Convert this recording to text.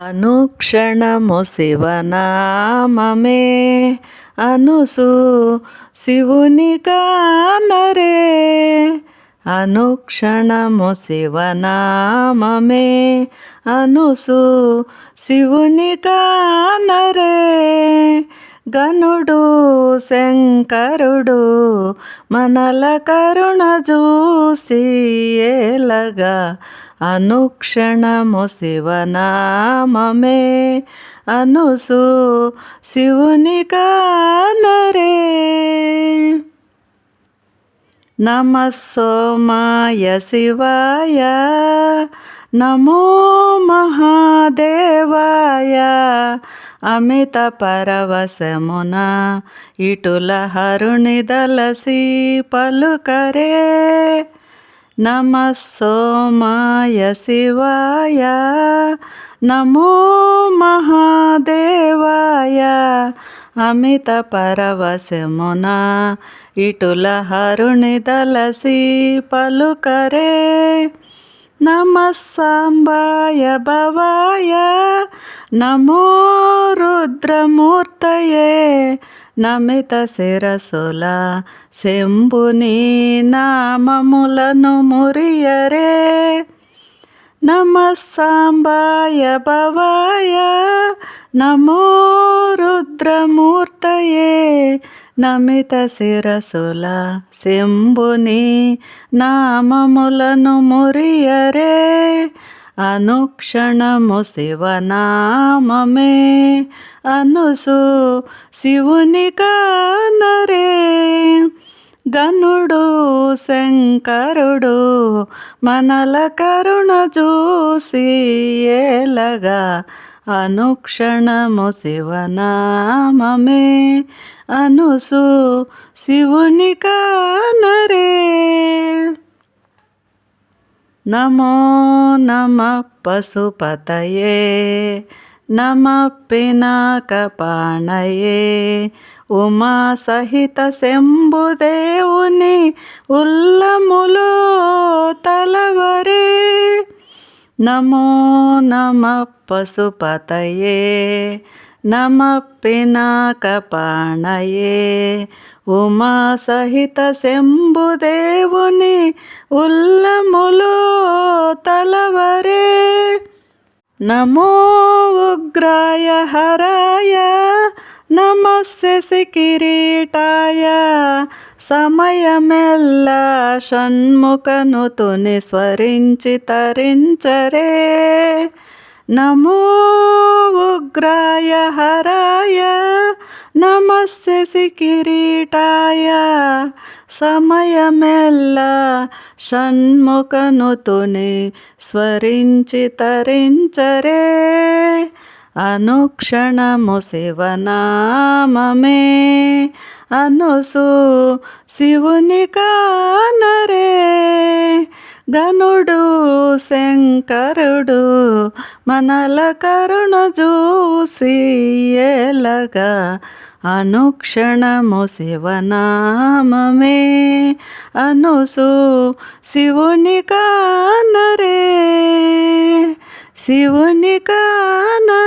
అనుక్షణము శివనామమే అనుసు శివుని కానరే అనుక్షణము శివనామమే అనుసు శివుని కానరే గనుడు శంకరుడు మనల కరుణ చూసి ఏలగా అనుక్షణము శివనామమే అనుసు శివుని కానరే. నమ సోమాయ శివాయ నమో మహాదేవాయ అమిత పరవశమున ఇటుల హరుణి దలసి పలుకరే. నమ సోమాయ శివాయ నమో మహాదేవాయ. అమిత పరవశమున ఇటుల హరుణి దలసి పలుకరే. నమ సాంబాయ భవాయ నమో రుద్రమూర్తయే నమిత శిరసుల శంభుని నామములను మురియరే నమ సాంబాయ భవాయ నమో రుద్రమూ నమిత శిరసుల శంభుని నామములను మురియరే. అనుక్షణము శివనామమే అనుసు శివుని కానరే. గనుడు శంకరుడు మనల కరుణ చూసి ఏలగా అనుక్షణము శివనామమే అనుసు శివుని కానరే నమో నమ పశుపతయే నమ పినాకపాణయే ఉమా సహిత శంభుదేవుని ఉల్లములో తలవరే నమో నమ పశుపతయే నమ పినాకపాణయే. ఉమా సహిత శంభుదేవుని ఉల్లములో తలవరే. నమో ఉగ్రాయ హరాయ నమస్య కిరీటాయ సమయమెల్ల షణ్ముఖను తుని స్వరించి తరించరే. నమో ఉగ్రాయ హరాయ. నమస్య కిరీటాయ సమయమెల్ల షణ్ముఖను తుని స్వరించి తరించరే. అనుక్షణము శివనామమే అనుసు శివుని కానరే గనుడు శంకరుడు మనల కరుణ చూసి ఎలగా అనుక్షణము శివనామమే అనుసు శివుని కానరే శివుని కానరే